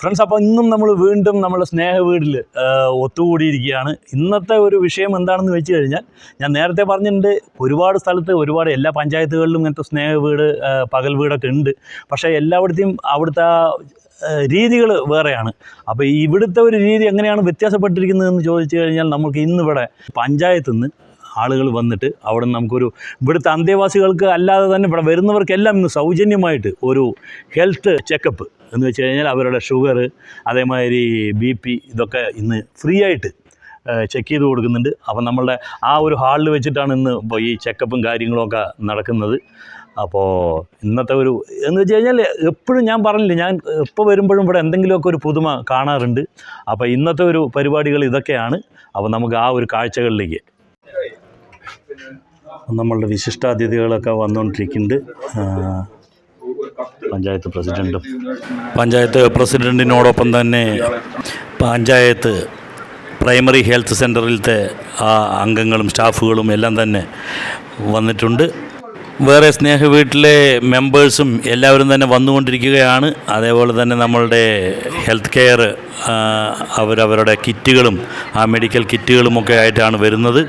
Friends അപ്പോൾ ഇന്നും നമ്മൾ വീണ്ടും നമ്മുടെ സ്നേഹ വീടിൽ ഒത്തുകൂടിയിരിക്കുകയാണ്. ഇന്നത്തെ ഒരു വിഷയം എന്താണെന്ന് വെച്ച് കഴിഞ്ഞാൽ ഞാൻ നേരത്തെ പറഞ്ഞിട്ടുണ്ട് ഒരുപാട് സ്ഥലത്ത് ഒരുപാട് എല്ലാ പഞ്ചായത്തുകളിലും ഇങ്ങനത്തെ സ്നേഹ വീട് പകൽ വീടൊക്കെ ഉണ്ട്. പക്ഷേ എല്ലായിടത്തെയും അവിടുത്തെ രീതികൾ വേറെയാണ്. അപ്പോൾ ഇവിടുത്തെ ഒരു രീതി എങ്ങനെയാണ് വ്യത്യാസപ്പെട്ടിരിക്കുന്നതെന്ന് ചോദിച്ചു കഴിഞ്ഞാൽ നമുക്ക് ഇന്നിവിടെ പഞ്ചായത്തിൽ നിന്ന് ആളുകൾ വന്നിട്ട് അവിടെ നമുക്കൊരു ഇവിടുത്തെ അന്തേവാസികൾക്ക് അല്ലാതെ തന്നെ ഇവിടെ വരുന്നവർക്കെല്ലാം ഇന്ന് സൗജന്യമായിട്ട് ഒരു ഹെൽത്ത് ചെക്കപ്പ് എന്ന് വെച്ച് കഴിഞ്ഞാൽ അവരുടെ ഷുഗർ അതേമാതിരി ബി പി ഇതൊക്കെ ഇന്ന് ഫ്രീ ആയിട്ട് ചെക്ക് ചെയ്ത് കൊടുക്കുന്നുണ്ട്. അപ്പം നമ്മളുടെ ആ ഒരു ഹാളിൽ വെച്ചിട്ടാണ് ഇന്ന് ഇപ്പോൾ ഈ ചെക്കപ്പും കാര്യങ്ങളൊക്കെ നടക്കുന്നത്. അപ്പോൾ ഇന്നത്തെ ഒരു എന്ന് വെച്ച് കഴിഞ്ഞാൽ എപ്പോഴും ഞാൻ പറഞ്ഞില്ലേ ഞാൻ എപ്പോൾ വരുമ്പോഴും ഇവിടെ എന്തെങ്കിലുമൊക്കെ ഒരു പുതുമ കാണാറുണ്ട്. അപ്പോൾ ഇന്നത്തെ ഒരു പരിപാടികൾ ഇതൊക്കെയാണ്. അപ്പോൾ നമുക്ക് ആ ഒരു കാഴ്ചകളിലേക്ക്. നമ്മളുടെ വിശിഷ്ടാതിഥികളൊക്കെ വന്നുകൊണ്ടിരിക്കുന്നുണ്ട് പഞ്ചായത്ത് പ്രസിഡന്റും പഞ്ചായത്ത് പ്രസിഡന്റിനോടൊപ്പം തന്നെ പഞ്ചായത്ത് പ്രൈമറി ഹെൽത്ത് സെന്ററിലത്തെ ആ അംഗങ്ങളും സ്റ്റാഫുകളും എല്ലാം തന്നെ വന്നിട്ടുണ്ട്. വേറെ സ്നേഹ വീട്ടിലെ മെമ്പേഴ്സും എല്ലാവരും തന്നെ വന്നുകൊണ്ടിരിക്കുകയാണ്. അതേപോലെ തന്നെ നമ്മളുടെ ഹെൽത്ത് കെയർ അവരവരുടെ കിറ്റുകളും ആ മെഡിക്കൽ കിറ്റുകളുമൊക്കെ ആയിട്ടാണ് വരുന്നത്.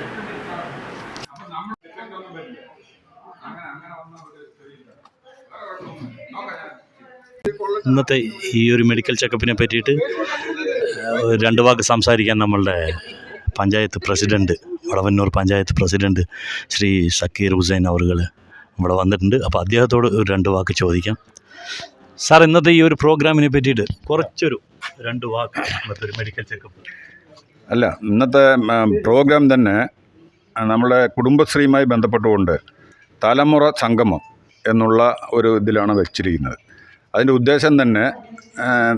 ഇന്നത്തെ ഈ ഒരു മെഡിക്കൽ ചെക്കപ്പിനെ പറ്റിയിട്ട് രണ്ട് വാക്ക് സംസാരിക്കാൻ നമ്മളുടെ പഞ്ചായത്ത് പ്രസിഡന്റ് വടവന്നൂർ പഞ്ചായത്ത് പ്രസിഡന്റ് ശ്രീ സക്കീർ ഹുസൈൻ അവറുകൾ ഇവിടെ വന്നിട്ടുണ്ട്. അപ്പോൾ അദ്ദേഹത്തോട് ഒരു രണ്ട് വാക്ക് ചോദിക്കാം. സാർ ഇന്നത്തെ ഈ ഒരു പ്രോഗ്രാമിനെ പറ്റിയിട്ട് കുറച്ചൊരു രണ്ട് വാക്ക് ഇന്നത്തെ ഒരു മെഡിക്കൽ ചെക്കപ്പ് അല്ല ഇന്നത്തെ പ്രോഗ്രാം തന്നെ നമ്മളെ കുടുംബശ്രീയുമായി ബന്ധപ്പെട്ടുകൊണ്ട് തലമുറ സംഗമം എന്നുള്ള ഒരു ഇതിലാണ് വെച്ചിരിക്കുന്നത്. അതിന്റെ ഉദ്ദേശം തന്നെ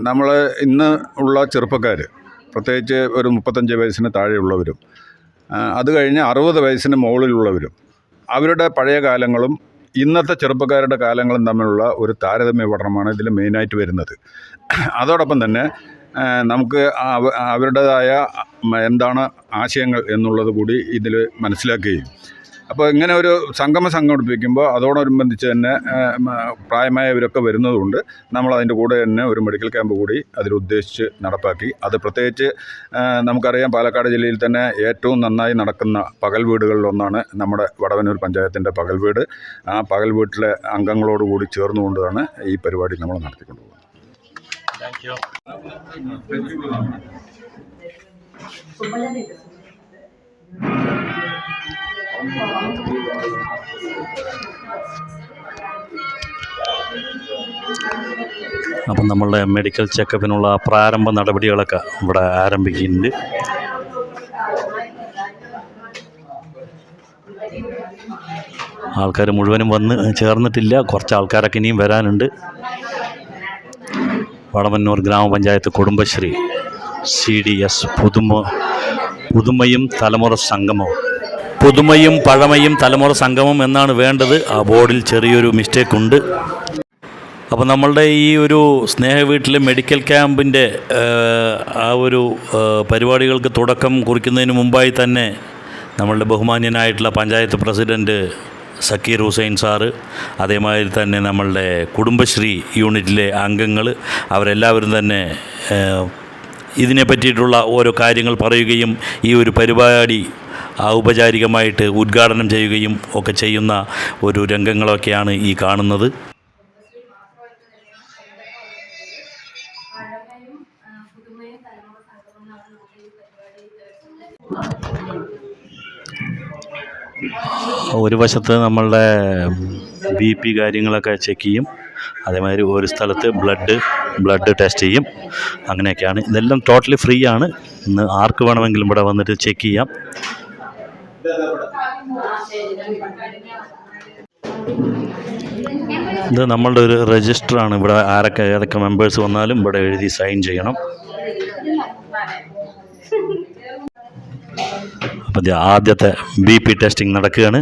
നമ്മൾ ഇന്ന് ഉള്ള ചെറുപ്പക്കാർ പ്രത്യേകിച്ച് ഒരു മുപ്പത്തഞ്ച് വയസ്സിന് താഴെയുള്ളവരും അത് കഴിഞ്ഞ് അറുപത് വയസ്സിന് മുകളിലുള്ളവരും അവരുടെ പഴയ കാലങ്ങളും ഇന്നത്തെ ചെറുപ്പക്കാരുടെ കാലങ്ങളും തമ്മിലുള്ള ഒരു താരതമ്യ പഠനമാണ് ഇതിൽ മെയിനായിട്ട് വരുന്നത്. അതോടൊപ്പം തന്നെ നമുക്ക് അവ- അവരുടേതായ എന്താണ് ആശയങ്ങൾ എന്നുള്ളത് കൂടി ഇതിൽ മനസ്സിലാക്കുകയും അപ്പോൾ ഇങ്ങനെ ഒരു സംഗമം സംഘടിപ്പിക്കുമ്പോൾ അതോടനുബന്ധിച്ച് തന്നെ പ്രായമായവരൊക്കെ വരുന്നതുകൊണ്ട് നമ്മൾ അതിന്റെ കൂടെ തന്നെ ഒരു മെഡിക്കൽ ക്യാമ്പ് കൂടി അതിലുദ്ദേശിച്ച് നടപ്പാക്കി. അത് പ്രത്യേകിച്ച് നമുക്കറിയാം പാലക്കാട് ജില്ലയിൽ തന്നെ ഏറ്റവും നന്നായി നടക്കുന്ന പകൽ വീടുകളിലൊന്നാണ് നമ്മുടെ വടവനൂർ പഞ്ചായത്തിന്റെ പകൽ വീട്. ആ പകൽ വീട്ടിലെ അംഗങ്ങളോടുകൂടി ചേർന്നുകൊണ്ടാണ് ഈ പരിപാടി നമ്മൾ നടത്തിക്കൊണ്ടുപോകുന്നത് താങ്ക് യു അപ്പം നമ്മളുടെ മെഡിക്കൽ ചെക്കപ്പിനുള്ള പ്രാരംഭ നടപടികളൊക്കെ ഇവിടെ ആരംഭിക്കുന്നുണ്ട്. ആൾക്കാർ മുഴുവനും വന്ന് ചേർന്നിട്ടില്ല. കുറച്ച് ആൾക്കാരൊക്കെ ഇനിയും വരാനുണ്ട്. വടമന്നൂർ ഗ്രാമപഞ്ചായത്ത് കുടുംബശ്രീ സി ഡി എസ് പുതുമ പുതുമയും തലമുറ സംഗമവും. പുതുമയും പഴമയും തലമുറ സംഗമം എന്നാണ് വേണ്ടത്. ആ ബോർഡിൽ ചെറിയൊരു മിസ്റ്റേക്ക് ഉണ്ട്. അപ്പോൾ നമ്മളുടെ ഈ ഒരു സ്നേഹ വീട്ടിലെ മെഡിക്കൽ ക്യാമ്പിന്റെ ആ ഒരു പരിപാടികൾക്ക് തുടക്കം കുറിക്കുന്നതിന് മുമ്പായി തന്നെ നമ്മളുടെ ബഹുമാന്യനായിട്ടുള്ള പഞ്ചായത്ത് പ്രസിഡന്റ് സക്കീർ ഹുസൈൻ സാറ് അതേമാതിരി തന്നെ നമ്മളുടെ കുടുംബശ്രീ യൂണിറ്റിലെ അംഗങ്ങൾ അവരെല്ലാവരും തന്നെ ഇതിനെ പറ്റിയിട്ടുള്ള ഓരോ കാര്യങ്ങൾ പറയുകയും ഈ ഒരു പരിപാടി ഔപചാരികമായിട്ട് ഉദ്ഘാടനം ചെയ്യുകയും ഒക്കെ ചെയ്യുന്ന ഒരു രംഗങ്ങളൊക്കെയാണ് ഈ കാണുന്നത്. ഒരു വശത്ത് നമ്മളുടെ ബി പി കാര്യങ്ങളൊക്കെ ചെക്ക് ചെയ്യും. അതേമാതിരി ഒരു സ്ഥലത്ത് ബ്ലഡ് ബ്ലഡ് ടെസ്റ്റ് ചെയ്യും. അങ്ങനെയൊക്കെയാണ്. ഇതെല്ലാം ടോട്ടലി ഫ്രീ ആണ്. ഇന്ന് ആർക്ക് വേണമെങ്കിലും ഇവിടെ വന്നിട്ട് ചെക്ക് ചെയ്യാം. ഇത് നമ്മളുടെ ഒരു രജിസ്റ്റർ ആണ്. ഇവിടെ ആരൊക്കെ ഏതൊക്കെ മെമ്പേഴ്സ് വന്നാലും ഇവിടെ എഴുതി സൈൻ ചെയ്യണം. അപ്പം ആദ്യത്തെ ബി പി ടെസ്റ്റിംഗ് നടക്കുകയാണ്.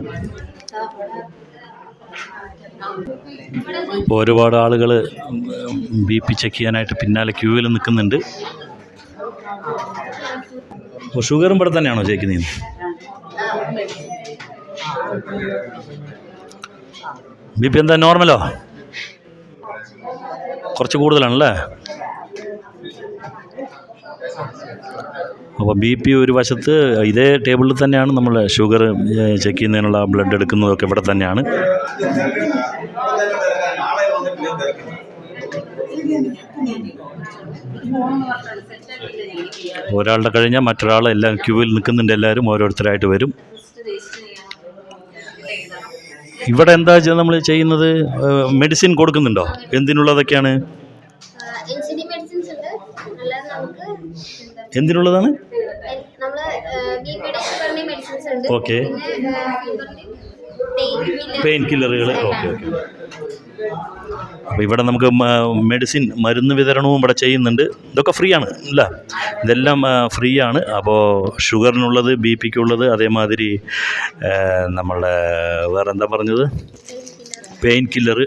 ഇപ്പോൾ ഒരുപാട് ആളുകൾ ബി പി ചെക്ക് ചെയ്യാനായിട്ട് പിന്നാലെ ക്യൂവിൽ നിൽക്കുന്നുണ്ട്. ഷുഗറും ഇവിടെ തന്നെയാണോ ചെക്ക് ചെയ്യുന്നത്? ബി പി എന്താ നോർമലോ? കുറച്ച് കൂടുതലാണല്ലേ? അപ്പോൾ ബി പി ഒരു വശത്ത് ഇതേ ടേബിളിൽ തന്നെയാണ് നമ്മൾ ഷുഗർ ചെക്ക് ചെയ്യുന്നതിനുള്ള ബ്ലഡ് എടുക്കുന്നതൊക്കെ ഇവിടെ തന്നെയാണ്. ഒരാളുടെ കഴിഞ്ഞാൽ മറ്റൊരാൾ എല്ലാം ക്യൂവിൽ നിൽക്കുന്നുണ്ട് എല്ലാവരും ഓരോരുത്തരായിട്ട് വരും. ഇവിടെ എന്താ നമ്മൾ ചെയ്യുന്നത് മെഡിസിൻ കൊടുക്കുന്നുണ്ടോ എന്തിനുള്ളതൊക്കെയാണ് എന്തിനുള്ളതാണ് നമ്മൾ പെയിൻ കില്ലറുകൾ ഓക്കെ ഓക്കെ. അപ്പോൾ ഇവിടെ നമുക്ക് മെഡിസിൻ മരുന്ന് വിതരണവും ഇവിടെ ചെയ്യുന്നുണ്ട്. ഇതൊക്കെ ഫ്രീ ആണ് അല്ല? ഇതെല്ലാം ഫ്രീ ആണ്. അപ്പോൾ ഷുഗറിനുള്ളത് ബി പിക്കുള്ളത് അതേമാതിരി നമ്മളെ വേറെ എന്താ പറഞ്ഞത്? പെയിൻ കില്ലർ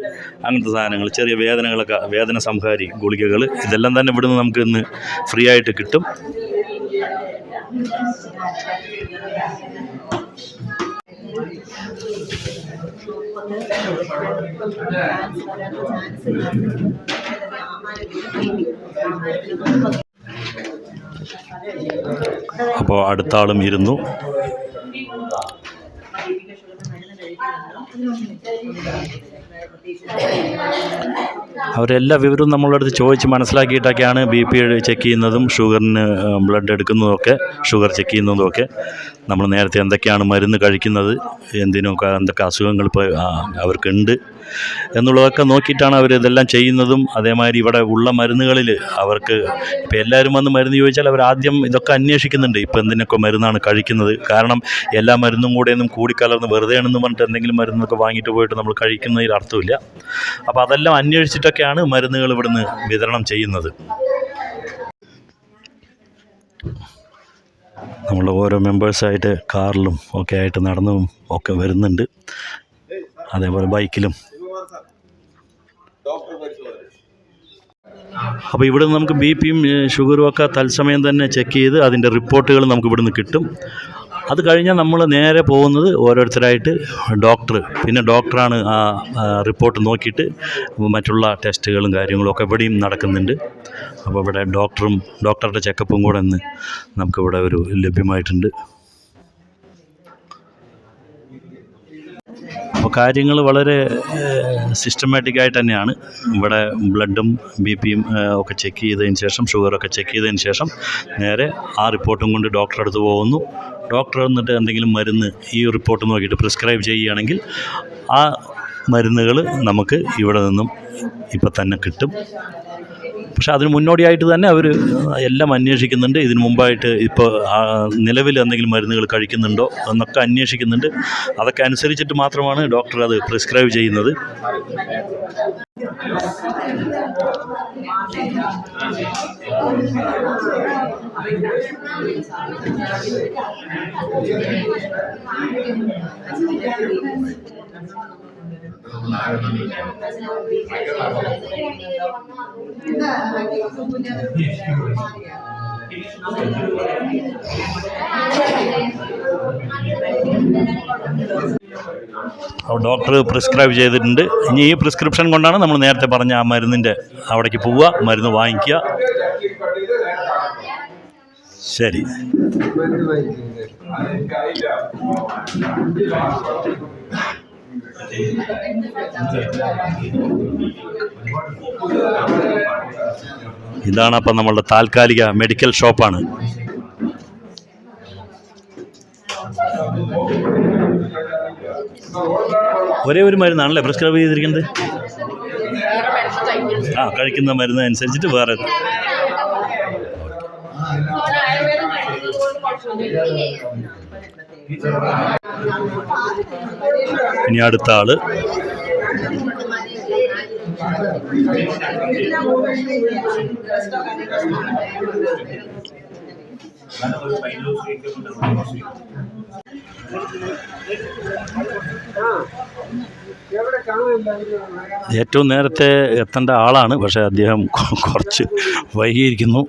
അങ്ങനത്തെ സാധനങ്ങൾ ചെറിയ വേദനകളൊക്കെ വേദന സംഹാരി ഗുളികകൾ ഇതെല്ലാം തന്നെ ഇവിടുന്ന് നമുക്ക് ഇന്ന് ഫ്രീ ആയിട്ട് കിട്ടും. അപ്പോൾ അടുത്ത ആളും ഇരുന്നു. അവരെല്ലാ വിവരവും നമ്മളുടെ അടുത്ത് ചോദിച്ച് മനസ്സിലാക്കിയിട്ടൊക്കെയാണ് ബി പി ചെക്ക് ചെയ്യുന്നതും ഷുഗറിന് ബ്ലഡ് എടുക്കുന്നതുമൊക്കെ ഷുഗർ ചെക്ക് ചെയ്യുന്നതുമൊക്കെ. നമ്മൾ നേരത്തെ എന്തൊക്കെയാണ് മരുന്ന് കഴിക്കുന്നത് എന്തിനൊക്കെ എന്തൊക്കെ അസുഖങ്ങൾ ഇപ്പോൾ അവർക്കുണ്ട്. എന്നുള്ളതൊക്കെ നോക്കിയിട്ടാണ് അവർ ഇതെല്ലാം ചെയ്യുന്നതും. അതേമാതിരി ഇവിടെ ഉള്ള മരുന്നുകളിൽ അവർക്ക് ഇപ്പോൾ എല്ലാവരും വന്ന് മരുന്ന് ചോദിച്ചാൽ അവർ ആദ്യം ഇതൊക്കെ അന്വേഷിക്കുന്നുണ്ട്. ഇപ്പോൾ എന്തിനൊക്കെ മരുന്നാണ് കഴിക്കുന്നത്. കാരണം എല്ലാ മരുന്നും കൂടെ ഒന്നും കൂടിക്കലർന്ന് വെറുതെ ആണെന്ന് പറഞ്ഞിട്ട് എന്തെങ്കിലും മരുന്നൊക്കെ വാങ്ങിയിട്ട് പോയിട്ട് നമ്മൾ കഴിക്കുന്നതിൽ അർത്ഥമില്ല. അപ്പോൾ അതെല്ലാം അന്വേഷിച്ചിട്ടൊക്കെയാണ് മരുന്നുകൾ ഇവിടുന്ന് വിതരണം ചെയ്യുന്നത്. നമ്മൾ ഓരോ മെമ്പേഴ്സായിട്ട് കാറിലും ഒക്കെ ആയിട്ട് നടന്നും ഒക്കെ വരുന്നുണ്ട്. അതേപോലെ ബൈക്കിലും അപ്പോൾ ഇവിടെ നിന്ന് നമുക്ക് ബി പിയും ഷുഗറും ഒക്കെ തത്സമയം തന്നെ ചെക്ക് ചെയ്ത് അതിന്റെ റിപ്പോർട്ടുകൾ നമുക്ക് ഇവിടുന്ന് കിട്ടും. അത് കഴിഞ്ഞാൽ നമ്മൾ നേരെ പോകുന്നത് ഓരോരുത്തരായിട്ട് ഡോക്ടർ പിന്നെ ഡോക്ടറാണ് ആ റിപ്പോർട്ട് നോക്കിയിട്ട് മറ്റുള്ള ടെസ്റ്റുകളും കാര്യങ്ങളും ഒക്കെ ഇവിടെയും നടക്കുന്നുണ്ട്. അപ്പോൾ ഇവിടെ ഡോക്ടറും ഡോക്ടറുടെ ചെക്കപ്പും കൂടെ ഇന്ന് നമുക്കിവിടെ ഒരു ലഭ്യമായിട്ടുണ്ട്. കാര്യങ്ങൾ വളരെ സിസ്റ്റമാറ്റിക് ആയിട്ട് തന്നെയാണ്. ഇവിടെ ബ്ലഡും ബി പിയും ഒക്കെ ചെക്ക് ചെയ്തതിന് ശേഷം ഷുഗറൊക്കെ ചെക്ക് ചെയ്തതിന് ശേഷം നേരെ ആ റിപ്പോർട്ടും കൊണ്ട് ഡോക്ടറെ അടുത്ത് പോകുന്നു. ഡോക്ടർ എന്നിട്ട് എന്തെങ്കിലും മരുന്ന് ഈ റിപ്പോർട്ട് നോക്കിയിട്ട് പ്രിസ്ക്രൈബ് ചെയ്യുകയാണെങ്കിൽ ആ മരുന്നുകൾ നമുക്ക് ഇവിടെ നിന്നും ഇപ്പം തന്നെ കിട്ടും. പക്ഷെ അതിന് മുന്നോടിയായിട്ട് തന്നെ അവർ എല്ലാം അന്വേഷിക്കുന്നുണ്ട്. ഇതിന് മുമ്പായിട്ട് ഇപ്പോൾ നിലവിൽ എന്തെങ്കിലും മരുന്നുകൾ കഴിക്കുന്നുണ്ടോ എന്നൊക്കെ അന്വേഷിക്കുന്നുണ്ട്. അതൊക്കെ അനുസരിച്ചിട്ട് മാത്രമാണ് ഡോക്ടർ അത് പ്രിസ്ക്രൈബ് ചെയ്യുന്നത്. ഡോക്ടർ പ്രിസ്ക്രൈബ് ചെയ്തിട്ടുണ്ട്. ഇനി ഈ പ്രിസ്ക്രിപ്ഷൻ കൊണ്ടാണ് നമ്മൾ നേരത്തെ പറഞ്ഞ ആ മരുന്നിന്റെ അവിടേക്ക് പോവുക മരുന്ന് വാങ്ങിക്കുക. ശരി. ഇതാണ് അപ്പം നമ്മളുടെ താൽക്കാലിക മെഡിക്കൽ ഷോപ്പാണ്. ഒരേ ഒരു മരുന്നാണല്ലേ പ്രിസ്ക്രൈബ് ചെയ്തിരിക്കുന്നത്? ആ കഴിക്കുന്ന മരുന്ന് അനുസരിച്ചിട്ട് വേറെ ഇനി അടുത്ത ആൾ. ഏറ്റവും നേരത്തെ എത്തേണ്ട ആളാണ് പക്ഷേ അദ്ദേഹം കുറച്ച് വൈകിയിരിക്കുന്നു.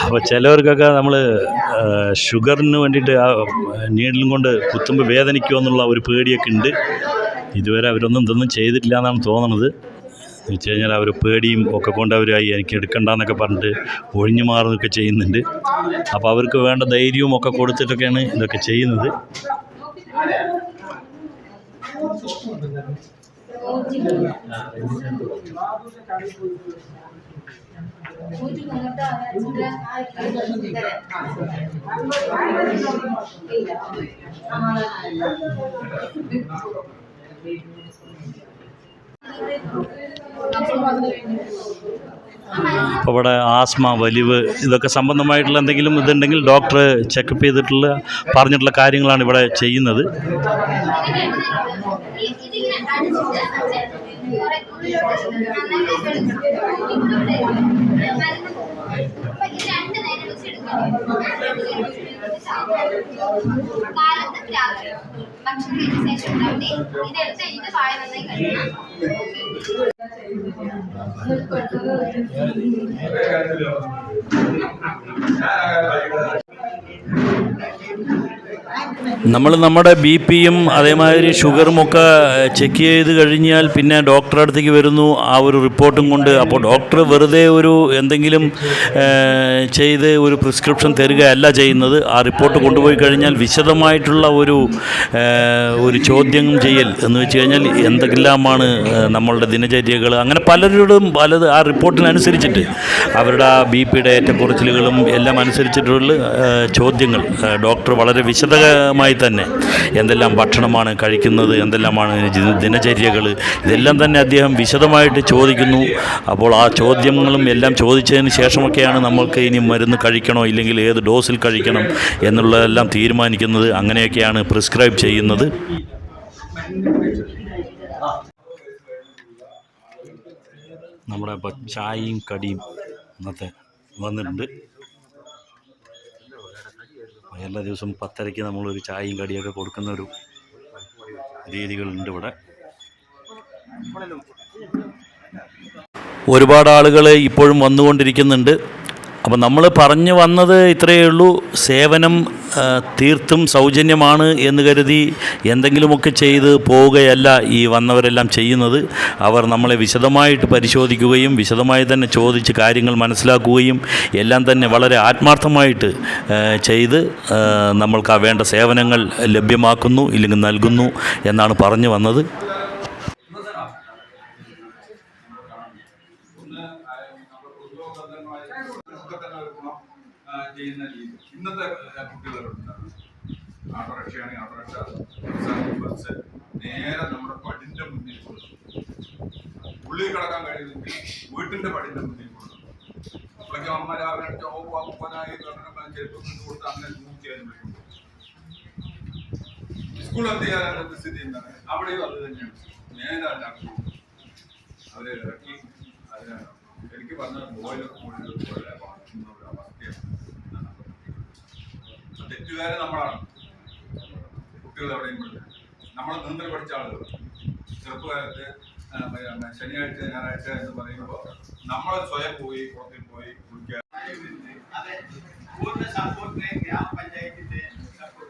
അപ്പോൾ ചിലവർക്കൊക്കെ നമ്മൾ ഷുഗറിന് വേണ്ടിട്ട് ആ നീഡിലും കൊണ്ട് കുത്തുമ്പോൾ വേദനിക്കുമോ എന്നുള്ള ഒരു പേടിയൊക്കെ ഉണ്ട്. ഇതുവരെ അവരൊന്നും ഇതൊന്നും ചെയ്തിട്ടില്ല എന്നാണ് തോന്നുന്നത് വെച്ച് കഴിഞ്ഞാൽ അവർ പേടിയും ഒക്കെ കൊണ്ട് എനിക്ക് എടുക്കണ്ടെന്നൊക്കെ പറഞ്ഞിട്ട് ഒഴിഞ്ഞു മാറുന്നൊക്കെ ചെയ്യുന്നുണ്ട്. അപ്പോൾ അവർക്ക് വേണ്ട ധൈര്യവും ഒക്കെ കൊടുത്തിട്ടൊക്കെയാണ് ഇതൊക്കെ ചെയ്യുന്നത്. അപ്പോൾ ഇവിടെ ആസ്മ വലിവ് ഇതൊക്കെ സംബന്ധമായിട്ടുള്ള എന്തെങ്കിലും ഇതുണ്ടെങ്കിൽ ഡോക്ടർ ചെക്കപ്പ് ചെയ്തിട്ടുള്ള പറഞ്ഞിട്ടുള്ള കാര്യങ്ങളാണ് ഇവിടെ ചെയ്യുന്നത്. കാലത്ത് രാത്രി ഭക്ഷണം കഴിച്ച ശേഷം ഉണ്ടാവട്ടെ ഇതെടുത്ത് കഴിഞ്ഞിട്ട് വാഴ നന്നായി കഴിക്കണം നമ്മൾ നമ്മുടെ ബി പിയും അതേമാതിരി ഷുഗറും ഒക്കെ ചെക്ക് ചെയ്ത് കഴിഞ്ഞാൽ പിന്നെ ഡോക്ടറുടെ അടുത്തേക്ക് വരുന്നു. ആ ഒരു റിപ്പോർട്ടും കൊണ്ട് അപ്പോൾ ഡോക്ടർ വെറുതെ ഒരു എന്തെങ്കിലും ചെയ്ത് ഒരു പ്രിസ്ക്രിപ്ഷൻ തരികയല്ല ചെയ്യുന്നത്. ആ റിപ്പോർട്ട് കൊണ്ടുപോയി കഴിഞ്ഞാൽ വിശദമായിട്ടുള്ള ഒരു ഒരു ചോദ്യം ചെയ്യൽ എന്ന് വെച്ച് കഴിഞ്ഞാൽ എന്തെല്ലാമാണ് നമ്മളുടെ ദിനചര്യകൾ. അങ്ങനെ പലരോടും പലത് ആ റിപ്പോർട്ടിനനുസരിച്ചിട്ട് അവരുടെ ആ ബി പിയുടെ ഏറ്റക്കുറച്ചിലുകളും എല്ലാം അനുസരിച്ചിട്ടുള്ള ചോദ്യങ്ങൾ ഡോക്ടർ വളരെ വിശദമായി തന്നെ. എന്തെല്ലാം ഭക്ഷണമാണ് കഴിക്കുന്നത് എന്തെല്ലാമാണ് ദിനചര്യകൾ ഇതെല്ലാം തന്നെ അദ്ദേഹം വിശദമായിട്ട് ചോദിക്കുന്നു. അപ്പോൾ ആ ചോദ്യങ്ങളും എല്ലാം ചോദിച്ചതിന് ശേഷമൊക്കെയാണ് നമ്മൾക്ക് ഇനി മരുന്ന് കഴിക്കണോ ഇല്ലെങ്കിൽ ഏത് ഡോസിൽ കഴിക്കണം എന്നുള്ളതെല്ലാം തീരുമാനിക്കുന്നത്. അങ്ങനെയൊക്കെയാണ് പ്രിസ്ക്രൈബ് ചെയ്യുന്നത്. നമ്മുടെ ചായയും കടിയും ഇന്നത്തെ വന്നിട്ടുണ്ട്. എല്ലാ ദിവസവും പത്തരയ്ക്ക് നമ്മളൊരു ചായയും കടിയൊക്കെ കൊടുക്കുന്ന ഒരു രീതികളുണ്ട് ഇവിടെ. ഒരുപാട് ആളുകൾ ഇപ്പോഴും വന്നുകൊണ്ടിരിക്കുന്നുണ്ട്. അപ്പോൾ നമ്മൾ പറഞ്ഞു വന്നത് ഇത്രയേ ഉള്ളൂ. സേവനം തീർത്തും സൗജന്യമാണ് എന്ന് കരുതി എന്തെങ്കിലുമൊക്കെ ചെയ്ത് പോവുകയല്ല ഈ വന്നവരെല്ലാം ചെയ്യുന്നത്. അവർ നമ്മളെ വിശദമായിട്ട് പരിശോധിക്കുകയും വിശദമായി തന്നെ ചോദിച്ച് കാര്യങ്ങൾ മനസ്സിലാക്കുകയും എല്ലാം തന്നെ വളരെ ആത്മാർത്ഥമായിട്ട് ചെയ്ത് നമ്മൾക്ക് വേണ്ട സേവനങ്ങൾ ലഭ്യമാക്കുന്നു ഇല്ലെങ്കിൽ നൽകുന്നു എന്നാണ് പറഞ്ഞു വന്നത്. ചെയ്യുന്ന രീതി. ഇന്നത്തെ കുട്ടികളുണ്ട് ബസ്സാണെങ്കിൽ ബസ് നേരെ നമ്മുടെ പടിന്റെ മുന്നിൽ കൊടുക്കും ഉള്ളിൽ കിടക്കാൻ കഴിയുന്നെങ്കിൽ വീട്ടിന്റെ പടിന്റെ മുന്നിൽ കൊടുക്കും അപ്പോഴേക്കും അമ്മ രാവിലെ അടിച്ച ചെരുപ്പ് കൊടുത്ത് അങ്ങനെ നോക്കി അനുഭവിക്കും സ്കൂൾ എന്ത് സ്ഥിതി എന്താണ് അവിടെയും അത് തന്നെയാണ്. നേരെ അവരെ ഇറക്കി. അതിനാണ്. എനിക്ക് പറഞ്ഞ ബോയിലൊക്കെ പോലെ വളർത്തുന്ന ഒരു അവസ്ഥയാണ്. തെറ്റുകാരെ നമ്മളാണ്. കുട്ടികൾ എവിടെയും നമ്മൾ നീന്തൽ പഠിച്ച ആളുകൾ ചെറുപ്പകാലത്ത് ശനിയാഴ്ച ഞായറാഴ്ച എന്ന് പറയുമ്പോൾ നമ്മൾ സ്വയം പോയി പുറത്തിൽ പോയി കുളിക്കാൻ അതെ പൂർണ സപ്പോർട്ട് ഗ്രാമപഞ്ചായത്തിന്റെ സപ്പോർട്ട്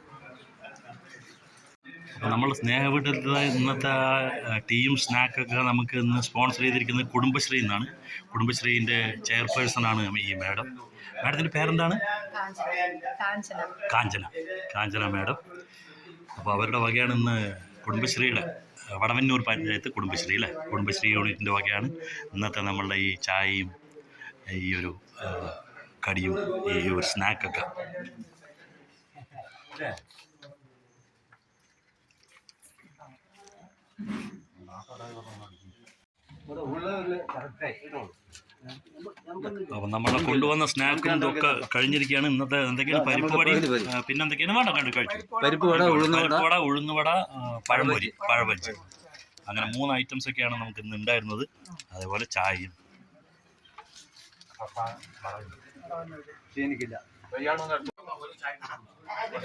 നമ്മൾ സ്നേഹവീട്ടിലത്തെ ഇന്നത്തെ ടീം സ്നാക്കൊക്കെ നമുക്ക് ഇന്ന് സ്പോൺസർ ചെയ്തിരിക്കുന്നത് കുടുംബശ്രീ എന്നാണ്. കുടുംബശ്രീന്റെ ചെയർപേഴ്സണാണ് ഈ മാഡം. മാഡത്തിന്റെ പേരെന്താണ്? കാഞ്ചന. കാഞ്ചന മാഡം. അപ്പോൾ അവരുടെ വകയാണ് ഇന്ന് കുടുംബശ്രീയുടെ വടവന്നൂർ പഞ്ചായത്ത് കുടുംബശ്രീ അല്ലേ? കുടുംബശ്രീ യൂണിറ്റിന്റെ വകയാണ് ഇന്നത്തെ നമ്മളുടെ ഈ ചായയും ഈ ഒരു കടിയും ഈ ഒരു സ്നാക്കൊക്കെ അപ്പോൾ നമ്മളെ കൊണ്ടുവന്ന സ്നാക്കും ഇതൊക്കെ കഴിഞ്ഞിരിക്കുകയാണ്. ഇന്നത്തെ എന്തൊക്കെയാണ് പരിപ്പ് വടി പിന്നെ എന്തൊക്കെയാണ് വേണ്ട കണ്ടു കഴിച്ചു. പരിപ്പ് വട ഉഴുന്നുവട പഴംപൊരി പഴപൊരി. അങ്ങനെ മൂന്ന് ഐറ്റംസ് ഒക്കെയാണ് നമുക്ക് ഇന്ന് ഉണ്ടായിരുന്നത്. അതേപോലെ ചായയും.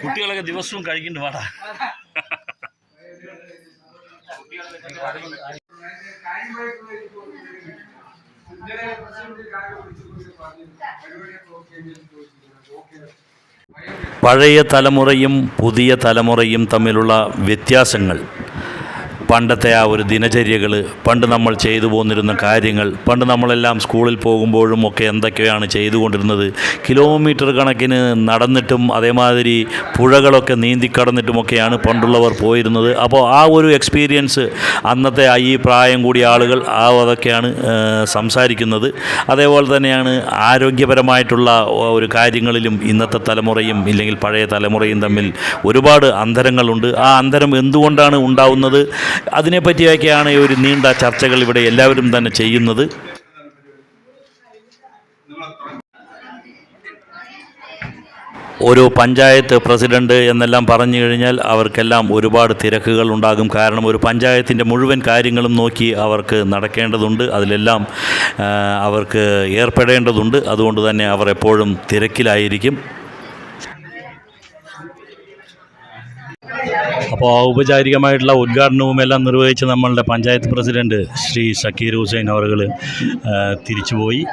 കുട്ടികളൊക്കെ ദിവസവും കഴിക്കുന്നുണ്ട് പഴയ തലമുറയും പുതിയ തലമുറയും തമ്മിലുള്ള വ്യത്യാസങ്ങൾ പണ്ടത്തെ ആ ഒരു ദിനചര്യകൾ പണ്ട് നമ്മൾ ചെയ്തു പോന്നിരുന്ന കാര്യങ്ങൾ പണ്ട് നമ്മളെല്ലാം സ്കൂളിൽ പോകുമ്പോഴും ഒക്കെ എന്തൊക്കെയാണ് ചെയ്തുകൊണ്ടിരുന്നത് കിലോമീറ്റർ കണക്കിന് നടന്നിട്ടും അതേമാതിരി പുഴകളൊക്കെ നീന്തിക്കടന്നിട്ടുമൊക്കെയാണ് പണ്ടുള്ളവർ പോയിരുന്നത്. അപ്പോൾ ആ ഒരു എക്സ്പീരിയൻസ് അന്നത്തെ ഈ പ്രായം കൂടിയ ആളുകൾ ആ അതൊക്കെയാണ് സംസാരിക്കുന്നത്. അതേപോലെ തന്നെയാണ് ആരോഗ്യപരമായിട്ടുള്ള ഒരു കാര്യങ്ങളിലും ഇന്നത്തെ തലമുറയും ഇല്ലെങ്കിൽ പഴയ തലമുറയും തമ്മിൽ ഒരുപാട് അന്തരങ്ങളുണ്ട്. ആ അന്തരം എന്തുകൊണ്ടാണ് ഉണ്ടാവുന്നത്? അതിനെപ്പറ്റിയൊക്കെയാണ് ഈ ഒരു നീണ്ട ചർച്ചകൾ ഇവിടെ എല്ലാവരും തന്നെ ചെയ്യുന്നത്. ഒരു പഞ്ചായത്ത് പ്രസിഡന്റ് എന്നെല്ലാം പറഞ്ഞു കഴിഞ്ഞാൽ അവർക്കെല്ലാം ഒരുപാട് തിരക്കുകൾ ഉണ്ടാകും. കാരണം ഒരു പഞ്ചായത്തിന്റെ മുഴുവൻ കാര്യങ്ങളും നോക്കി അവർക്ക് നടക്കേണ്ടതുണ്ട്. അതിലെല്ലാം അവർക്ക് ഏർപ്പെടേണ്ടതുണ്ട്. അതുകൊണ്ട് തന്നെ അവർ എപ്പോഴും തിരക്കിലായിരിക്കും. അപ്പോൾ ഔപചാരികമായിട്ടുള്ള ഉദ്ഘാടനവും എല്ലാം നിർവഹിച്ച് നമ്മളുടെ പഞ്ചായത്ത് പ്രസിഡന്റ് ശ്രീ ഷക്കീർ ഹുസൈൻ അവറുകൾ തിരിച്ചുപോയി.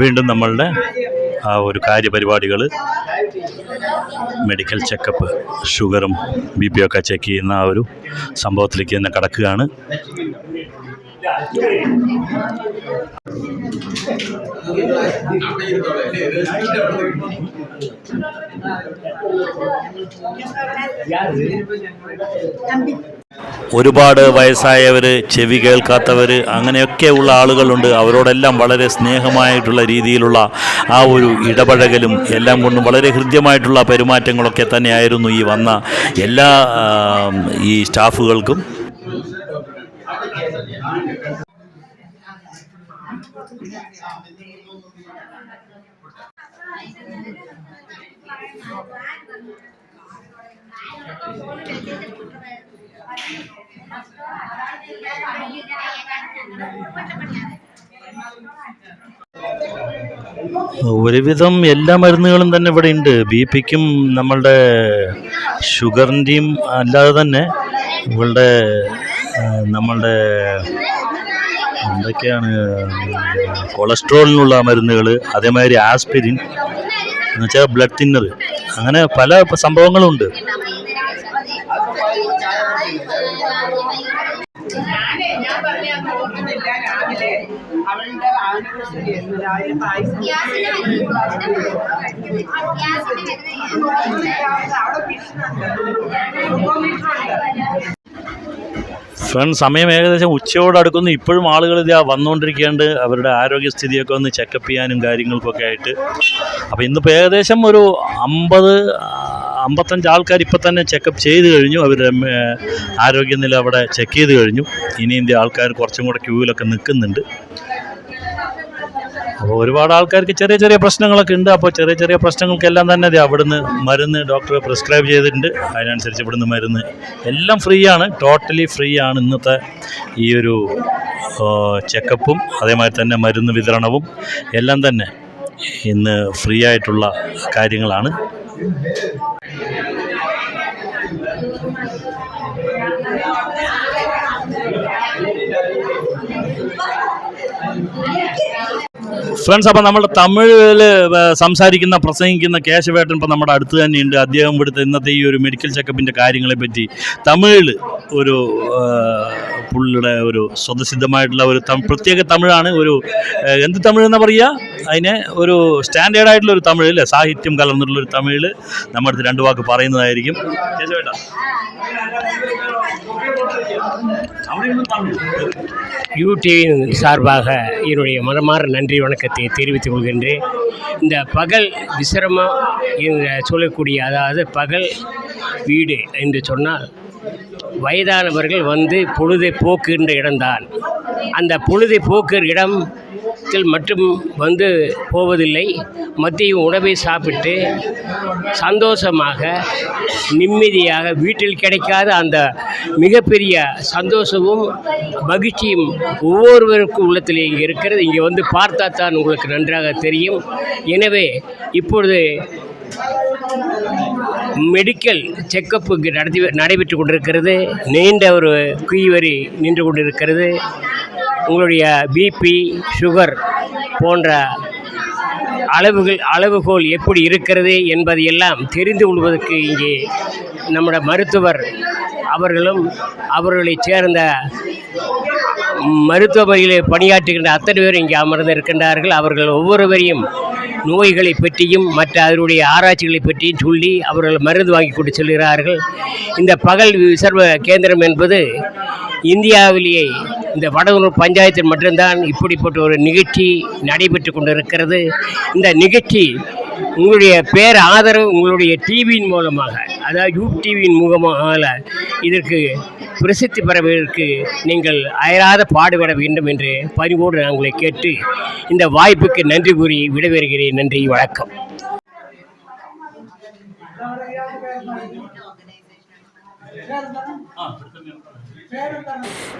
വീണ്ടും നമ്മളുടെ ആ ഒരു കാര്യപരിപാടികൾ മെഡിക്കൽ ചെക്കപ്പ് ഷുഗറും ബി പി ഒക്കെ ചെക്ക് ചെയ്യുന്ന ആ ഒരു സംഭവത്തിലേക്ക് തന്നെ കടക്കുകയാണ്. ഒരുപാട് വയസ്സായവർ ചെവി കേൾക്കാത്തവർ അങ്ങനെയൊക്കെ ഉള്ള ആളുകളുണ്ട്. അവരോടെല്ലാം വളരെ സ്നേഹമായിട്ടുള്ള രീതിയിലുള്ള ആ ഒരു ഇടപഴകലും എല്ലാം കൊണ്ടും വളരെ ഹൃദ്യമായിട്ടുള്ള പെരുമാറ്റങ്ങളൊക്കെ തന്നെയായിരുന്നു ഈ വന്ന എല്ലാ ഈ സ്റ്റാഫുകൾക്കും. ഒരുവിധം എല്ലാ മരുന്നുകളും തന്നെ ഇവിടെ ഉണ്ട്. ബി പിക്കും നമ്മളുടെ ഷുഗറിന്റെയും അല്ലാതെ തന്നെ ഇവളുടെ നമ്മളുടെ എന്തൊക്കെയാണ് കൊളസ്ട്രോളിനുള്ള മരുന്നുകൾ അതേമാതിരി ആസ്പിരിൻ എന്നുവെച്ചാൽ ബ്ലഡ് തിന്നർ അങ്ങനെ പല സംഭവങ്ങളുണ്ട് ഞാനേ ഞാൻ പറഞ്ഞ ഓർക്കുന്നില്ല രാവിലെ അവളുടെ ആനിവേഴ്സറി ആയിരുന്നു രാവിലെ പായസം ഗ്യാസിന്റെ മരുന്ന് ഗ്യാസിന്റെ മരുന്ന് അവിടെ ഫിഷുണ്ട് ഗ്ലൂക്കോമീറ്റർ ഉണ്ട് ഫ്രണ്ട് സമയം ഏകദേശം ഉച്ചയോട് അടുക്കുന്നു. ഇപ്പോഴും ആളുകൾ ഇതാ വന്നുകൊണ്ടിരിക്കേണ്ട അവരുടെ ആരോഗ്യസ്ഥിതിയൊക്കെ ഒന്ന് ചെക്കപ്പ് ചെയ്യാനും കാര്യങ്ങൾക്കൊക്കെ ആയിട്ട്. അപ്പോൾ ഇന്നിപ്പോൾ ഏകദേശം ഒരു അമ്പത് അമ്പത്തഞ്ച് ആൾക്കാർ ഇപ്പം തന്നെ ചെക്കപ്പ് ചെയ്ത് കഴിഞ്ഞു. അവരുടെ ആരോഗ്യനില അവിടെ ചെക്ക് ചെയ്ത് കഴിഞ്ഞു. ഇനി ഇന്ത്യ ആൾക്കാർ കുറച്ചും കൂടെ ക്യൂവിലൊക്കെ നിൽക്കുന്നുണ്ട്. അപ്പോൾ ഒരുപാട് ആൾക്കാർക്ക് ചെറിയ ചെറിയ പ്രശ്നങ്ങളൊക്കെ ഉണ്ട്. അപ്പോൾ ചെറിയ ചെറിയ പ്രശ്നങ്ങൾക്കെല്ലാം തന്നെ അതെ അവിടുന്ന് മരുന്ന് ഡോക്ടർ പ്രിസ്ക്രൈബ് ചെയ്തിട്ടുണ്ട്. അതിനനുസരിച്ച് ഇവിടുന്ന് മരുന്ന് എല്ലാം ഫ്രീ ആണ്. ടോട്ടലി ഫ്രീ ആണ് ഇന്നത്തെ ഈ ഒരു ചെക്കപ്പും അതേമാതിരി തന്നെ മരുന്ന് വിതരണവും എല്ലാം തന്നെ ഇന്ന് ഫ്രീ ആയിട്ടുള്ള കാര്യങ്ങളാണ്. ഫ്രണ്ട്സ് അപ്പം നമ്മൾ തമിഴിൽ സംസാരിക്കുന്ന പ്രസംഗിക്കുന്ന കേശവേട്ടൻ ഇപ്പം നമ്മുടെ അടുത്ത് തന്നെയുണ്ട്. അദ്ദേഹം ഇവിടുത്തെ ഇന്നത്തെ ഈ ഒരു മെഡിക്കൽ ചെക്കപ്പിന്റെ കാര്യങ്ങളെ പറ്റി തമിഴിൽ ഒരു പുള്ളിയുടെ ഒരു സ്വതസിദ്ധമായിട്ടുള്ള ഒരു പ്രത്യേക തമിഴാണ് ഒരു എന്ത് തമിഴ് എന്ന് പറയുക അതിനെ ഒരു സ്റ്റാൻഡേർഡ് ആയിട്ടുള്ള ഒരു തമിഴ് അല്ലേ? സാഹിത്യം കലർന്നിട്ടുള്ള ഒരു തമിഴിൽ നമ്മുടെ അടുത്ത് രണ്ട് വാക്ക് പറയുന്നതായിരിക്കും. കേശവേട്ട. யூடிவியின் சார்பாக என்னுடைய மனமார்ந்த நன்றி வணக்கத்தை தெரிவித்துக் கொள்கின்றேன். இந்த பகல் விசிரமம் என்று சொல்லக்கூடிய அதாவது பகல் வீடு என்று சொன்னால் வயதானவர்கள் வந்து பொழுதை போக்குகின்ற இடம்தான். அந்த பொழுதை போக்குகிற நேரத்தில் மட்டும் வந்து போவதில்லை மதிய உணவை சாப்பிட்டு சந்தோஷமாக நிம்மதியாக வீட்டில் கிடைக்காத அந்த மிகப்பெரிய சந்தோஷமும் மகிழ்ச்சியும் ஒவ்வொருவருக்கும் உள்ளத்திலே இங்கே இருக்கிறது. இங்கே வந்து பார்த்தா தான் உங்களுக்கு நன்றாக தெரியும். எனவே இப்பொழுது மெடிக்கல் செக்கப் இங்கே நடத்தி நடைபெற்று கொண்டிருக்கிறது. நீண்ட ஒரு குய்வரி நின்று கொண்டிருக்கிறது. உங்களுடைய பிபி சுகர் போன்ற அளவுகள் அளவுகோல் எப்படி இருக்கிறது என்பதையெல்லாம் தெரிந்து கொள்வதற்கு இங்கே நம்முடைய மருத்துவர் அவர்களும் அவர்களைச் சேர்ந்த மருத்துவமனையில் பணியாற்றுகின்ற அத்தனை பேரும் இங்கே அமர்ந்து இருக்கின்றார்கள் அவர்கள் ஒவ்வொருவரையும் நோய்களை பற்றியும் மற்ற அதனுடைய ஆராய்ச்சிகளை பற்றியும் சொல்லி அவர்கள் மருந்து வாங்கி கொண்டு செல்கிறார்கள். இந்த பகல் விசர்வ கேந்திரம் என்பது இந்தியாவிலேயே இந்த வடலூர் பஞ்சாயத்தில் மட்டும்தான் இப்படிப்பட்ட ஒரு நிகழ்ச்சி நடைபெற்று கொண்டிருக்கிறது. இந்த நிகழ்ச்சி உங்களுடைய பேர் ஆதரவு உங்களுடைய டிவியின் மூலமாக அதாவது யூ டிவியின் மூலமாக இதற்கு பிரசித்தி பெறுவதற்கு நீங்கள் அயராத பாடுபட வேண்டும் என்று பணிவோடு நான் உங்களை கேட்டு இந்த வாய்ப்புக்கு நன்றி கூறி விடைபெறுகிறேன். நன்றி வணக்கம்.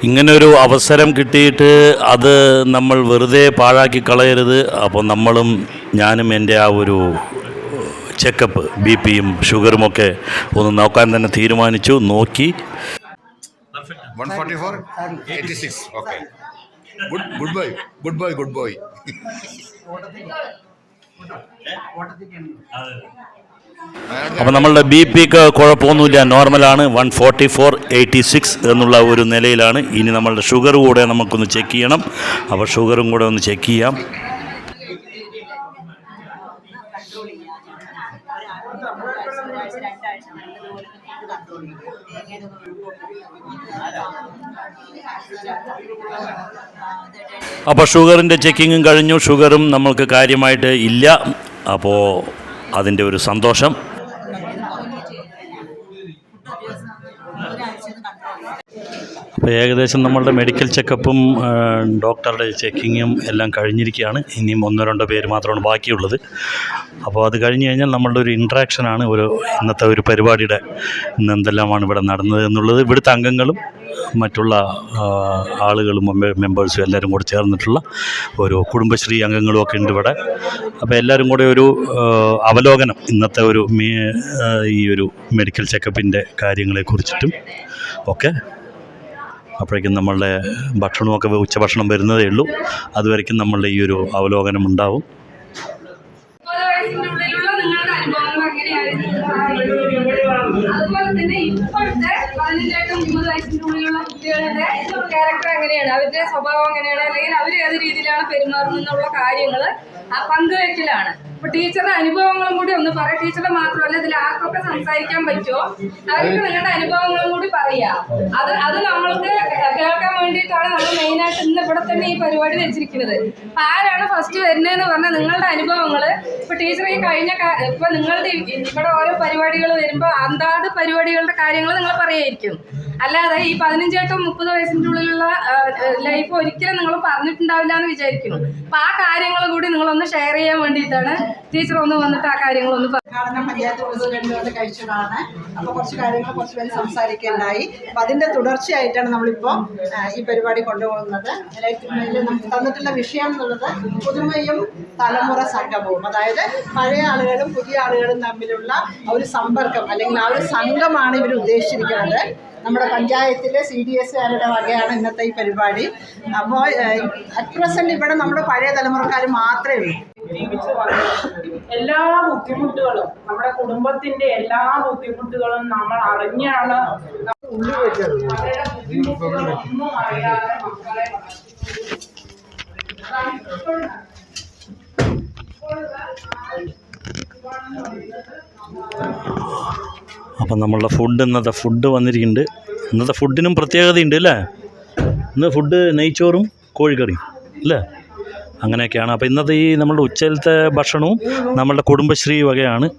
ഇങ്ങനൊരു അവസരം കിട്ടിയിട്ട് അത് നമ്മൾ വെറുതെ പാഴാക്കി കളയരുത്. അപ്പോൾ നമ്മളും ഞാനും എന്റെ ആ ഒരു ചെക്കപ്പ് ബി പിയും ഷുഗറുമൊക്കെ ഒന്ന് നോക്കാൻ തന്നെ തീരുമാനിച്ചു. നോക്കി. 144 86 ഗുഡ് ബോയ് ഗുഡ് boy അപ്പോൾ നമ്മളുടെ ബി പിക്ക് കുഴപ്പമൊന്നുമില്ല. നോർമലാണ് one forty four eighty six എന്നുള്ള ഒരു നിലയിലാണ്. ഇനി നമ്മളുടെ ഷുഗർ കൂടെ നമുക്കൊന്ന് ചെക്ക് ചെയ്യണം. അപ്പോൾ ഷുഗറും കൂടെ ഒന്ന് ചെക്ക് ചെയ്യാം. അപ്പോൾ ഷുഗറിന്റെ ചെക്കിങ്ങും കഴിഞ്ഞു. ഷുഗറും നമ്മൾക്ക് കാര്യമായിട്ട് ഇല്ല. അപ്പോൾ അതിന്റെ ഒരു സന്തോഷം അപ്പോൾ ഏകദേശം നമ്മളുടെ മെഡിക്കൽ ചെക്കപ്പും ഡോക്ടറുടെ ചെക്കിങ്ങും എല്ലാം കഴിഞ്ഞിരിക്കുകയാണ്. ഇനിയും ഒന്നോ രണ്ടോ പേര് മാത്രമാണ് ബാക്കിയുള്ളത്. അപ്പോൾ അത് കഴിഞ്ഞ് കഴിഞ്ഞാൽ നമ്മളുടെ ഒരു ഇൻട്രാക്ഷനാണ് ഒരു ഇന്നത്തെ ഒരു പരിപാടിയുടെ ഇന്ന് എന്തെല്ലാമാണ് ഇവിടെ നടന്നത് എന്നുള്ളത്. ഇവിടുത്തെ അംഗങ്ങളും മറ്റുള്ള ആളുകളും മെമ്പ- മെമ്പേഴ്സും എല്ലാവരും കൂടെ ചേർന്നിട്ടുള്ള ഒരു കുടുംബശ്രീ അംഗങ്ങളും ഒക്കെ ഉണ്ട് ഇവിടെ. അപ്പോൾ എല്ലാവരും കൂടെ ഒരു അവലോകനം ഇന്നത്തെ ഒരു ഈ ഒരു മെഡിക്കൽ ചെക്കപ്പിന്റെ കാര്യങ്ങളെക്കുറിച്ചിട്ടും ഒക്കെ അപ്പോഴേക്കും നമ്മളുടെ ഭക്ഷണമൊക്കെ ഉച്ചഭക്ഷണം വരുന്നതേ ഉള്ളൂ. അതുവരയ്ക്കും നമ്മളുടെ ഈ ഒരു അവലോകനം ഉണ്ടാവും. അതുപോലെ തന്നെ ഇപ്പോഴത്തെ പതിനഞ്ചായിട്ടും ഇരുപത് വയസ്സിന്റെ ഉള്ളിലുള്ള കുട്ടികളുടെ ക്യാരക്ടർ എങ്ങനെയാണ്? അവരുടെ സ്വഭാവം എങ്ങനെയാണ്? അല്ലെങ്കിൽ അവർ ഏത് രീതിയിലാണ് പെരുമാറുന്നത് എന്നുള്ള കാര്യങ്ങൾ ആ പങ്കുവെക്കലാണ്. ഇപ്പൊ ടീച്ചറുടെ അനുഭവങ്ങളും കൂടി ഒന്ന് പറയാം ടീച്ചറുടെ മാത്രമല്ല ഇതിൽ ആർക്കൊക്കെ സംസാരിക്കാൻ പറ്റുമോ? അവർക്ക് നിങ്ങളുടെ അനുഭവങ്ങളും കൂടി പറയാം. അത് അത് നമ്മൾക്ക് കേൾക്കാൻ വേണ്ടിയിട്ടാണ് നമ്മൾ മെയിനായിട്ട് ഇന്ന് ഇവിടെ തന്നെ ഈ പരിപാടി വെച്ചിരിക്കുന്നത്. അപ്പൊ ആരാണ് ഫസ്റ്റ് വരുന്നതെന്ന് പറഞ്ഞാൽ നിങ്ങളുടെ അനുഭവങ്ങൾ. ഇപ്പൊ ടീച്ചർ ഈ കഴിഞ്ഞ ഇപ്പൊ നിങ്ങളുടെ ഇവിടെ ഓരോ പരിപാടികൾ വരുമ്പോൾ അന്താത് പരിപാടികളുടെ കാര്യങ്ങൾ നിങ്ങൾ പറയായിരിക്കും. അല്ലാതെ ഈ പതിനഞ്ച് തൊട്ട് മുപ്പത് വയസ്സിന്റെ ഉള്ളിലുള്ള ലൈഫ് ഒരിക്കലും നിങ്ങൾ പറഞ്ഞിട്ടുണ്ടാവില്ല എന്ന് വിചാരിക്കുന്നു. അപ്പൊ ആ കാര്യങ്ങൾ കൂടി നിങ്ങളൊന്ന് ഷെയർ ചെയ്യാൻ വേണ്ടിയിട്ടാണ് ടീച്ചർ ഒന്ന് വന്നിട്ട് ആ കാര്യങ്ങളൊന്ന് കഴിച്ചതാണ്. അപ്പൊ കുറച്ച് കാര്യങ്ങൾ കുറച്ച് പേര് സംസാരിക്കുകയുണ്ടായി അപ്പൊ അതിന്റെ തുടർച്ചയായിട്ടാണ് നമ്മളിപ്പോ ഈ പരിപാടി കൊണ്ടുപോകുന്നത്. തന്നിട്ടുള്ള വിഷയം എന്നുള്ളത് പുതുമയും തലമുറ സംഗമവും. അതായത് പഴയ ആളുകളും പുതിയ ആളുകളും തമ്മിലുള്ള ഒരു സമ്പർക്കം അല്ലെങ്കിൽ ആ ഒരു സംഘമാണ് ഇവർ ഉദ്ദേശിച്ചിരിക്കുന്നത്. നമ്മുടെ പഞ്ചായത്തിലെ സി ഡി എസ് കാരുടെ വകയാണ് ഇന്നത്തെ ഈ പരിപാടി. അപ്പോൾ അറ്റ് പ്രസന്റ് ഇവിടെ നമ്മുടെ പഴയ തലമുറക്കാർ മാത്രമേ ഉള്ളൂ. ജീവിച്ചു വന്ന എല്ലാ ബുദ്ധിമുട്ടുകളും നമ്മുടെ കുടുംബത്തിന്റെ എല്ലാ ബുദ്ധിമുട്ടുകളും നമ്മൾ അറിഞ്ഞാണ് അവരുടെ ബുദ്ധിമുട്ടുകളൊന്നും അറിയാതെ മക്കളെ ഇപ്പോൾ അപ്പം നമ്മളുടെ ഫുഡ് ഇന്നത്തെ ഫുഡ് വന്നിരിക്കുന്നുണ്ട്. ഇന്നത്തെ ഫുഡിനും പ്രത്യേകതയുണ്ട് അല്ലേ? ഇന്ന് ഫുഡ് നെയ്ച്ചോറും കോഴിക്കറിയും അല്ലേ? അങ്ങനെയൊക്കെയാണ്. അപ്പോൾ ഇന്നത്തെ ഈ നമ്മളുടെ ഉച്ചയിലത്തെ ഭക്ഷണവും നമ്മളുടെ കുടുംബശ്രീ വകയാണ്.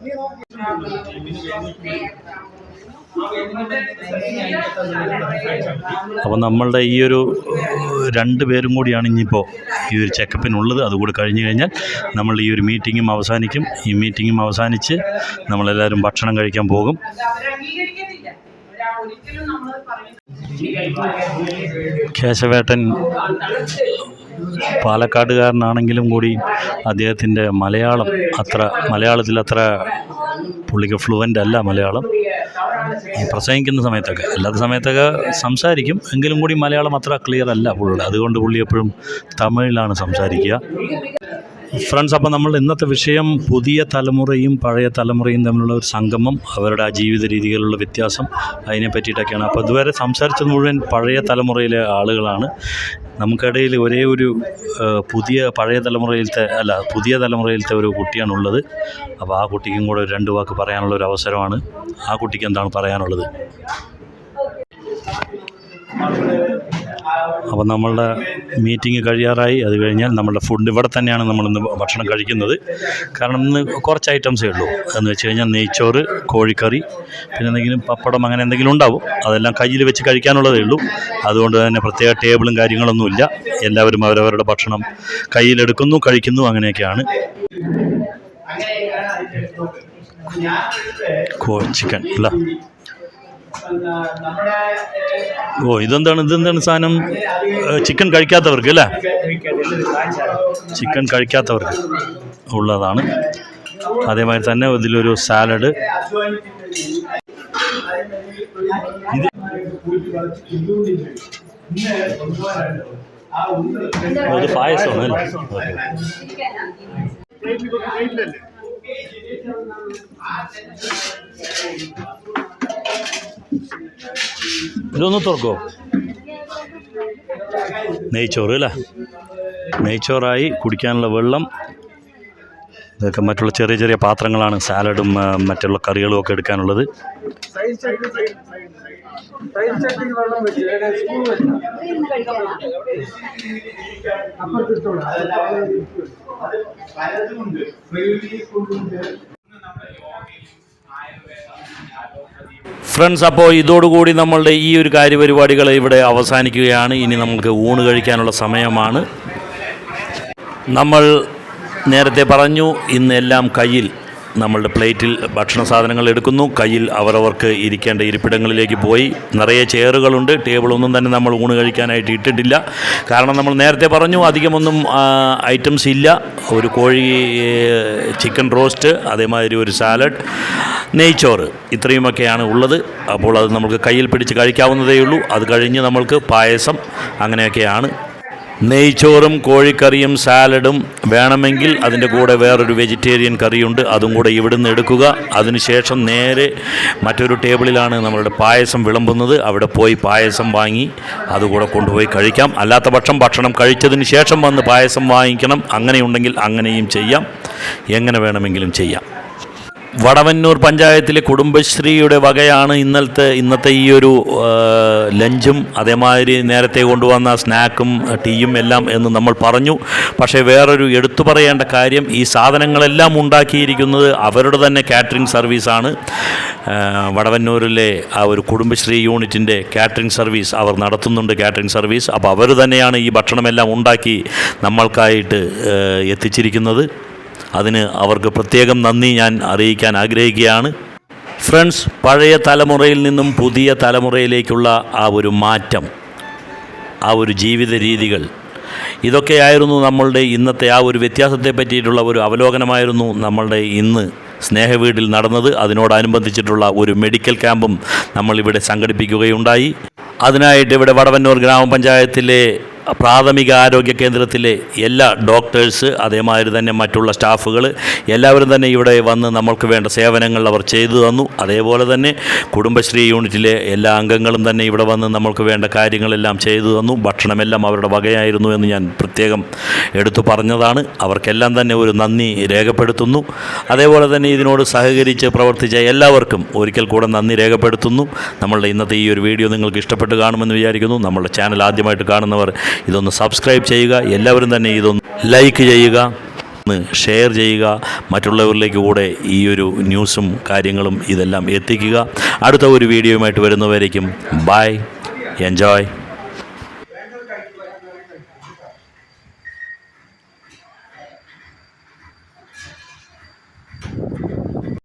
അപ്പോൾ നമ്മളുടെ ഈ ഒരു രണ്ട് പേരും കൂടിയാണ് ഇനിയിപ്പോൾ ഈ ഒരു ചെക്കപ്പിനുള്ളത് അതുകൂടി കഴിഞ്ഞ് കഴിഞ്ഞാൽ നമ്മൾ ഈ ഒരു മീറ്റിങ്ങും അവസാനിക്കും. ഈ മീറ്റിങ്ങും അവസാനിച്ച് നമ്മളെല്ലാവരും ഭക്ഷണം കഴിക്കാൻ പോകും. കേശവേട്ടൻ പാലക്കാടുകാരനാണെങ്കിലും കൂടി അദ്ദേഹത്തിന്റെ മലയാളം അത്ര മലയാളത്തിൽ അത്ര പുള്ളിക്ക് ഫ്ലുവന്റ് അല്ല മലയാളം. പ്രസംഗിക്കുന്ന സമയത്തൊക്കെ അല്ലാത്ത സമയത്തൊക്കെ സംസാരിക്കും എങ്കിലും കൂടി മലയാളം അത്ര ക്ലിയർ അല്ല പുള്ളിയുടെ. അതുകൊണ്ട് പുള്ളി എപ്പോഴും തമിഴിലാണ് സംസാരിക്കുക. ഫ്രണ്ട്സ് അപ്പോൾ നമ്മൾ ഇന്നത്തെ വിഷയം പുതിയ തലമുറയും പഴയ തലമുറയും തമ്മിലുള്ള ഒരു സംഗമം അവരുടെ ആ ജീവിത രീതികളിലുള്ള വ്യത്യാസം അതിനെ പറ്റിയിട്ടൊക്കെയാണ്. അപ്പോൾ ഇതുവരെ സംസാരിച്ചത് മുഴുവൻ പഴയ തലമുറയിലെ ആളുകളാണ്. നമുക്കിടയിൽ ഒരേ ഒരു പുതിയ പഴയ തലമുറയിലത്തെ അല്ല പുതിയ തലമുറയിലത്തെ ഒരു കുട്ടിയാണുള്ളത്. അപ്പോൾ ആ കുട്ടിക്കും കൂടെ ഒരു രണ്ട് വാക്ക് പറയാനുള്ള ഒരു അവസരമാണ്. ആ കുട്ടിക്ക് എന്താണ് പറയാനുള്ളത്? അപ്പോൾ നമ്മളുടെ മീറ്റിംഗ് കഴിയാറായി. അത് കഴിഞ്ഞാൽ നമ്മളുടെ ഫുഡ് ഇവിടെ തന്നെയാണ് നമ്മളിന്ന് ഭക്ഷണം കഴിക്കുന്നത്. കാരണം ഇന്ന് കുറച്ച് ഐറ്റംസേ ഉള്ളൂ. എന്ന് വെച്ച് കഴിഞ്ഞാൽ നെയ്ച്ചോറ് കോഴിക്കറി പിന്നെ എന്തെങ്കിലും പപ്പടം അങ്ങനെ എന്തെങ്കിലും ഉണ്ടാവും. അതെല്ലാം കയ്യിൽ വെച്ച് കഴിക്കാനുള്ളതേ ഉള്ളൂ. അതുകൊണ്ട് തന്നെ പ്രത്യേക ടേബിളും കാര്യങ്ങളൊന്നുമില്ല എല്ലാവരും അവരവരുടെ ഭക്ഷണം കയ്യിലെടുക്കുന്നു കഴിക്കുന്നു അങ്ങനെയൊക്കെയാണ്. ചിക്കൻ അല്ല. ഓ ഇതെന്താണ് ഇതെന്താണ് സാധനം? ചിക്കൻ കഴിക്കാത്തവർക്ക് അല്ലേ? ചിക്കൻ കഴിക്കാത്തവർക്ക് ഉള്ളതാണ്. അതേമാതിരി തന്നെ ഇതിലൊരു സാലഡ്. ഇത് പായസമാണ് അല്ലേ? ഇതൊന്ന് തുറക്കോ നെയ്ച്ചോറ് അല്ലേ നെയ്ച്ചോറായി കുടിക്കാനുള്ള വെള്ളം. ഇതൊക്കെ മറ്റുള്ള ചെറിയ ചെറിയ പാത്രങ്ങളാണ് സാലഡും മറ്റുള്ള കറികളും ഒക്കെ എടുക്കാനുള്ളത്. പലതുമുണ്ട് ഫ്രണ്ട്സ് അപ്പോൾ ഇതോടുകൂടി നമ്മളുടെ ഈ ഒരു കാര്യപരിപാടികൾ ഇവിടെ അവസാനിക്കുകയാണ്. ഇനി നമുക്ക് ഊണ് കഴിക്കാനുള്ള സമയമാണ്. നമ്മൾ നേരത്തെ പറഞ്ഞു ഇന്നെല്ലാം കയ്യിൽ നമ്മളുടെ പ്ലേറ്റിൽ ഭക്ഷണ സാധനങ്ങൾ എടുക്കുന്നു. കയ്യിൽ അവരവർക്ക് ഇരിക്കേണ്ട ഇരിപ്പിടങ്ങളിലേക്ക് പോയി. നിറയെ ചെയറുകളുണ്ട്. ടേബിളൊന്നും തന്നെ നമ്മൾ ഊണ് കഴിക്കാനായിട്ട് ഇട്ടിട്ടില്ല. കാരണം നമ്മൾ നേരത്തെ പറഞ്ഞു അധികമൊന്നും ഐറ്റംസ് ഇല്ല. ഒരു കോഴി ചിക്കൻ റോസ്റ്റ് അതേമാതിരി ഒരു സാലഡ് നെയ്ച്ചോറ് ഇത്രയുമൊക്കെയാണ് ഉള്ളത്. അപ്പോൾ അത് നമുക്ക് കയ്യിൽ പിടിച്ച് കഴിക്കാവുന്നതേ ഉള്ളൂ. അത് കഴിഞ്ഞ് നമ്മൾക്ക് പായസം അങ്ങനെയൊക്കെയാണ്. നെയ്ച്ചോറും കോഴിക്കറിയും സാലഡും വേണമെങ്കിൽ അതിന്റെ കൂടെ വേറൊരു വെജിറ്റേറിയൻ കറിയുണ്ട്. അതും കൂടെ ഇവിടുന്ന് എടുക്കുക. അതിനുശേഷം നേരെ മറ്റൊരു ടേബിളിലാണ് നമ്മളുടെ പായസം വിളമ്പുന്നത്. അവിടെ പോയി പായസം വാങ്ങി അതുകൂടെ കൊണ്ടുപോയി കഴിക്കാം. അല്ലാത്ത പക്ഷം ഭക്ഷണം കഴിച്ചതിന് ശേഷം വന്ന് പായസം വാങ്ങിക്കണം. അങ്ങനെയുണ്ടെങ്കിൽ അങ്ങനെയും ചെയ്യാം. എങ്ങനെ വേണമെങ്കിലും ചെയ്യാം. വടവന്നൂർ പഞ്ചായത്തിലെ കുടുംബശ്രീയുടെ വകയാണ് ഇന്നലത്തെ ഇന്നത്തെ ഈ ഒരു ലഞ്ചും അതേമാതിരി നേരത്തെ കൊണ്ടുവന്ന സ്നാക്കും ടീയും എല്ലാം എന്ന് നമ്മൾ പറഞ്ഞു. പക്ഷേ വേറൊരു എടുത്തു പറയേണ്ട കാര്യം ഈ സാധനങ്ങളെല്ലാം ഉണ്ടാക്കിയിരിക്കുന്നത് അവരുടെ തന്നെ കാറ്ററിംഗ് സർവീസാണ്. വടവന്നൂരിലെ ആ ഒരു കുടുംബശ്രീ യൂണിറ്റിന്റെ കാറ്ററിംഗ് സർവീസ് അവർ നടത്തുന്നുണ്ട് കാറ്ററിംഗ് സർവീസ്. അപ്പോൾ അവർ തന്നെയാണ് ഈ ഭക്ഷണമെല്ലാം ഉണ്ടാക്കി നമ്മൾക്കായിട്ട് എത്തിച്ചിരിക്കുന്നത്. അതിന് അവർക്ക് പ്രത്യേകം നന്ദി ഞാൻ അറിയിക്കാൻ ആഗ്രഹിക്കുകയാണ്. ഫ്രണ്ട്സ് പഴയ തലമുറയിൽ നിന്നും പുതിയ തലമുറയിലേക്കുള്ള ആ ഒരു മാറ്റം ആ ഒരു ജീവിത രീതികൾ ഇതൊക്കെയായിരുന്നു നമ്മളുടെ ഇന്നത്തെ ആ ഒരു വ്യത്യാസത്തെ പറ്റിയിട്ടുള്ള ഒരു അവലോകനമായിരുന്നു നമ്മളുടെ ഇന്ന് സ്നേഹവീടിൽ നടന്നത്. അതിനോടനുബന്ധിച്ചിട്ടുള്ള ഒരു മെഡിക്കൽ ക്യാമ്പും നമ്മളിവിടെ സംഘടിപ്പിക്കുകയുണ്ടായി. അതിനായിട്ട് ഇവിടെ വടവന്നൂർ ഗ്രാമപഞ്ചായത്തിലെ പ്രാഥമിക ആരോഗ്യ കേന്ദ്രത്തിലെ എല്ലാ ഡോക്ടേഴ്സ് അതേമാതിരി തന്നെ മറ്റുള്ള സ്റ്റാഫുകൾ എല്ലാവരും തന്നെ ഇവിടെ വന്ന് നമ്മൾക്ക് വേണ്ട സേവനങ്ങൾ അവർ ചെയ്തു തന്നു. അതേപോലെ തന്നെ കുടുംബശ്രീ യൂണിറ്റിലെ എല്ലാ അംഗങ്ങളും തന്നെ ഇവിടെ വന്ന് നമ്മൾക്ക് വേണ്ട കാര്യങ്ങളെല്ലാം ചെയ്തു തന്നു. ഭക്ഷണമെല്ലാം അവരുടെ വകയായിരുന്നു എന്ന് ഞാൻ പ്രത്യേകം എടുത്തു പറഞ്ഞതാണ്. അവർക്കെല്ലാം തന്നെ ഒരു നന്ദി രേഖപ്പെടുത്തുന്നു. അതേപോലെ തന്നെ ഇതിനോട് സഹകരിച്ച് പ്രവർത്തിച്ച എല്ലാവർക്കും ഒരിക്കൽ കൂടെ നന്ദി രേഖപ്പെടുത്തുന്നു. നമ്മളുടെ ഇന്നത്തെ ഈ ഒരു വീഡിയോ നിങ്ങൾക്ക് ഇഷ്ടപ്പെട്ട് കാണുമെന്ന് വിചാരിക്കുന്നു. നമ്മളുടെ ചാനൽ ആദ്യമായിട്ട് കാണുന്നവർ ഇതൊന്ന് സബ്സ്ക്രൈബ് ചെയ്യുക. എല്ലാവരും തന്നെ ഇതൊന്ന് ലൈക്ക് ചെയ്യുക. ഷെയർ ചെയ്യുക. മറ്റുള്ളവരിലേക്ക് കൂടെ ഈ ഒരു ന്യൂസും കാര്യങ്ങളും ഇതെല്ലാം എത്തിക്കുക. അടുത്ത ഒരു വീഡിയോയുമായിട്ട് വരുന്നവരേക്കും ബൈ എൻജോയ്